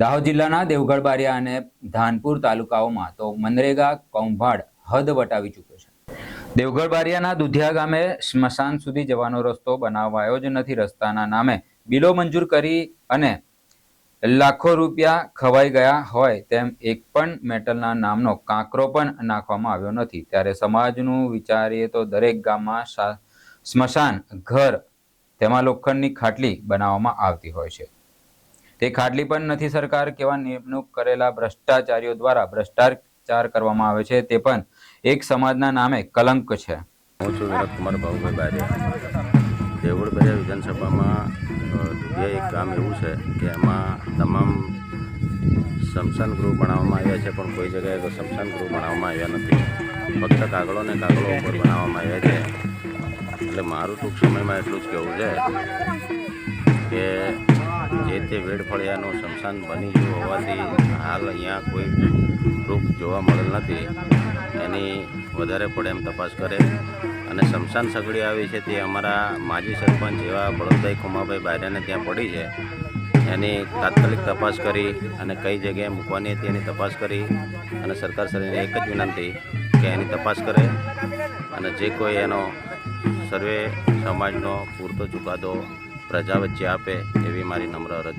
દાહોદ જિલ્લાના દેવગઢ બારિયા અને ધાનપુર તાલુકાઓમાં તો મનરેગા, કૌભાંડ હદ વટાવી ચૂક્યો છે. દેવગઢ બારિયાના દુધિયા ગામે સ્મશાન સુધી જવાનો રસ્તો બનાવાયો જ નથી. રસ્તાના નામે બિલો મંજૂર કરી અને લાખો રૂપિયા ખવાઈ ગયા હોય તેમ એક પણ મેટલના નામનો કાંકરો પણ નાખવામાં આવ્યો નથી. ત્યારે સમાજનું વિચારીએ તો દરેક ગામમાં સ્મશાન ઘર તેમાં લોખંડની ખાટલી બનાવવામાં આવતી હોય છે. તે ખાટલી પણ નથી સરકાર કેવા નિમણૂક કરેલા ભ્રષ્ટાચારીઓ દ્વારા ભ્રષ્ટાચાર કરવામાં આવે છે તે પણ એક સમાજના નામે કલંક છે. હું છું વિનોદ કુમાર ભાઉભાઈ બારિયા દેવગઢ બારિયા વિધાનસભામાં જે એક ગામ એવું છે કે એમાં તમામ સ્મશાન ગૃહ બનાવવામાં આવ્યા છે, પણ કોઈ જગ્યાએ તો સ્મશાન ગૃહ બનાવવામાં આવ્યા નથી. ફક્ત કાગળો ને કાગળો ઉપર બનાવવામાં આવ્યા છે. એટલે મારું ટૂંક સમયમાં એટલું જ કહેવું છે કે જે તે વેડફળિયાનું સ્મશાન બની ગયું હોવાથી હાલ અહીંયા કોઈ પ્રૂફ જોવા મળેલ નથી. એની વધારે પડે એમ તપાસ કરે. અને સ્મશાન સગડી આવી છે તે અમારા માજી સરપંચ એવા બળદભાઈ ખુમાભાઈ બાયરાને ત્યાં પડી છે. એની તાત્કાલિક તપાસ કરી અને કઈ જગ્યાએ મૂકવાની હતી એની તપાસ કરી અને સરકાર શ્રીને એક જ વિનંતી કે એની તપાસ કરે અને જે કોઈ એનો સર્વે સમાજનો પૂરતો ચુકાદો પ્રજા વચ્ચે આપે એવી મારી નમ્ર અરજ